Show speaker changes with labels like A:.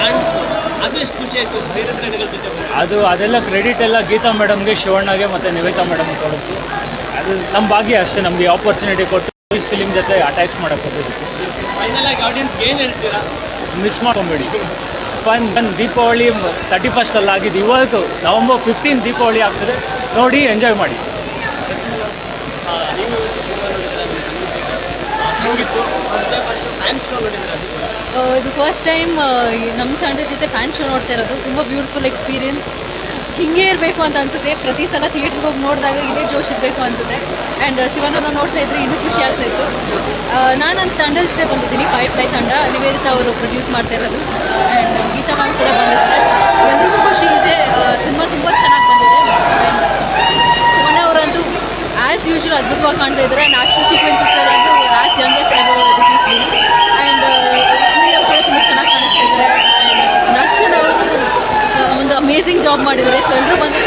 A: ಕಾಣಿಸ್ತು ಅದು ಎಷ್ಟು ಖುಷಿ ಆಯಿತು ಬೇರೆ ಫ್ರೆಂಡ್ಗಳ ಜೊತೆ
B: ಅದು ಅದೆಲ್ಲ ಕ್ರೆಡಿಟ್ ಎಲ್ಲ ಗೀತಾ ಮೇಡಮ್ಗೆ ಶಿವಣ್ಣಗೆ ಮತ್ತು ನಿವೇತಾ ಮೇಡಮ್ ಕೊಡೋದು ಅದು ನಮ್ಮ ಭಾಗ್ಯ ಅಷ್ಟೇ ನಮಗೆ ಆಪರ್ಚುನಿಟಿ ಕೊಟ್ಟು ಈ ಫಿಲಿಮ್ ಜೊತೆ ಅಟ್ಯಾಚ್ ಮಾಡೋಕ್ಕೆ
A: ಫೈನಲ್ ಆಗಿ ಆಡಿಯನ್ಸ್ಗೆ ಏನು ಹೇಳ್ತೀರಾ?
B: ಮಿಸ್ ಮಾಡ್ಕೊಂಬೇಡಿ. ಫನ್ ಫನ್ ದೀಪಾವಳಿ ತರ್ಟಿ ಫಸ್ಟಲ್ಲಿ ಆಗಿದ್ದು ಇವತ್ತು ನವಂಬರ್ ಫಿಫ್ಟೀನ್ ದೀಪಾವಳಿ ಆಗ್ತದೆ. ನೋಡಿ ಎಂಜಾಯ್ ಮಾಡಿ.
C: ಇದು ಫಸ್ಟ್ ಟೈಮ್ ನಮ್ಮ ತಂಡದ ಜೊತೆ ಫ್ಯಾನ್ ಶೋ ನೋಡ್ತಾ ಇರೋದು. ತುಂಬ ಬ್ಯೂಟಿಫುಲ್ ಎಕ್ಸ್ಪೀರಿಯನ್ಸ್ ಹಿಂಗೆ ಇರಬೇಕು ಅಂತ ಅನ್ಸುತ್ತೆ. ಪ್ರತಿ ಸಲ ಥಿಯೇಟ್ರಿಗೆ ಹೋಗಿ ನೋಡಿದಾಗ ಇದೇ ಜೋಶ್ ಇರಬೇಕು ಅನಿಸುತ್ತೆ. ಆ್ಯಂಡ್ ಶಿವನನ್ನ ನೋಡ್ತಾ ಇದ್ರೆ ಇನ್ನೂ ಖುಷಿ ಆಗ್ತಾ ಇತ್ತು. ನಾನು ನನ್ನ ತಂಡದ ಜೊತೆ ಬಂದಿದ್ದೀನಿ ಫೈವ್ ಫ್ಲೈ ತಂಡ. ನಿವೇದಿತ ಅವರು ಪ್ರೊಡ್ಯೂಸ್ ಮಾಡ್ತಾ ಇರೋದು. ಆ್ಯಂಡ್ ಗೀತಾ ಮ್ಯಾಮ್ ಕೂಡ ಬಂದಿದ್ದಾರೆ. ಎಲ್ರಿಗೂ ಖುಷಿ ಇದೆ. ಸಿನಿಮಾ ತುಂಬ ಚೆನ್ನಾಗಿ ಬಂದಿದೆ. ಆ್ಯಂಡ್ ಶಿವಣ್ಣ ಅವರಂತೂ ಆ್ಯಸ್ ಯೂಶ್ವಲ್ ಅದ್ಭುತವಾಗಿ ಕಾಣ್ತಾ ಇದ್ದಾರೆ. And action sequences as youngest amazing job ಮಾಡಿದ್ದಾರೆ. ಸೊ ಎಲ್ಲರೂ ಬಂದು